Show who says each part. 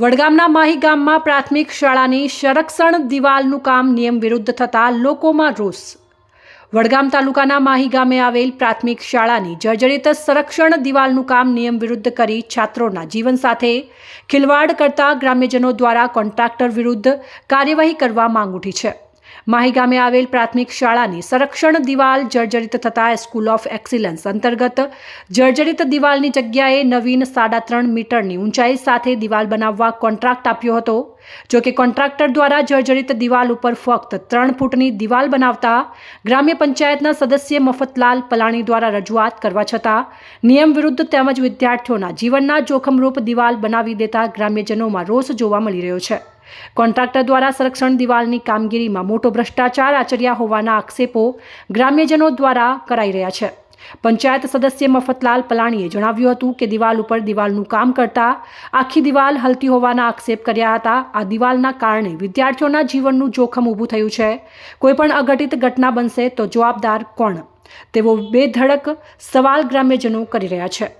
Speaker 1: વડગામના માહી ગામમાં પ્રાથમિક શાળાની સંરક્ષણ દિવાલનું કામ નિયમ વિરુદ્ધ થતાં લોકોમાં રોષ. વડગામ તાલુકાના માહી ગામે આવેલ પ્રાથમિક શાળાની જર્જરિત સંરક્ષણ દિવાલનું કામ નિયમ વિરુદ્ધ કરી છાત્રોના જીવન સાથે ખિલવાડ કરતા ગ્રામ્યજનો દ્વારા કોન્ટ્રાક્ટર વિરુદ્ધ કાર્યવાહી કરવા માંગ ઉઠી છે. માહી ગામે આવેલ પ્રાથમિક શાળાની સંરક્ષણ દિવાલ જર્જરિત થતાં સ્કૂલ ઓફ એક્સિલન્સ અંતર્ગત જર્જરિત દિવાલની જગ્યાએ નવીન સાડા ત્રણ મીટરની ઊંચાઈ સાથે દિવાલ બનાવવા કોન્ટ્રાક્ટ આપ્યો હતો. જો કે કોન્ટ્રાક્ટર દ્વારા જર્જરિત દિવાલ ઉપર ફક્ત ત્રણ ફૂટની દિવાલ બનાવતા ગ્રામ્ય પંચાયતના સદસ્ય મફતલાલ પલાણી દ્વારા રજૂઆત કરવા છતાં નિયમ વિરુદ્ધ તેમજ વિદ્યાર્થીઓના જીવનના જોખમરૂપ દિવાલ બનાવી દેતા ગ્રામ્યજનોમાં રોષ જોવા મળી રહ્યો છે. કોન્ટ્રાક્ટર દ્વારા સંરક્ષણ દિવાલની કામગીરીમાં મોટો ભ્રષ્ટાચાર આચર્યા હોવાના આક્ષેપો ગ્રામ્યજનો દ્વારા કરાઈ રહ્યા છે. પંચાયત સદસ્ય મફતલાલ પલાણીએ જણાવ્યું હતું કે દિવાલ ઉપર દિવાલનું કામ કરતા આખી દિવાલ હલતી હોવાના આક્ષેપ કર્યા હતા. આ દિવાલના કારણે વિદ્યાર્થીઓના જીવનનું જોખમ ઊભું થયું છે. કોઈપણ અઘટિત ઘટના બનશે તો જવાબદાર કોણ? તેવો બેધડક સવાલ ગ્રામ્યજનો કરી રહ્યા છે.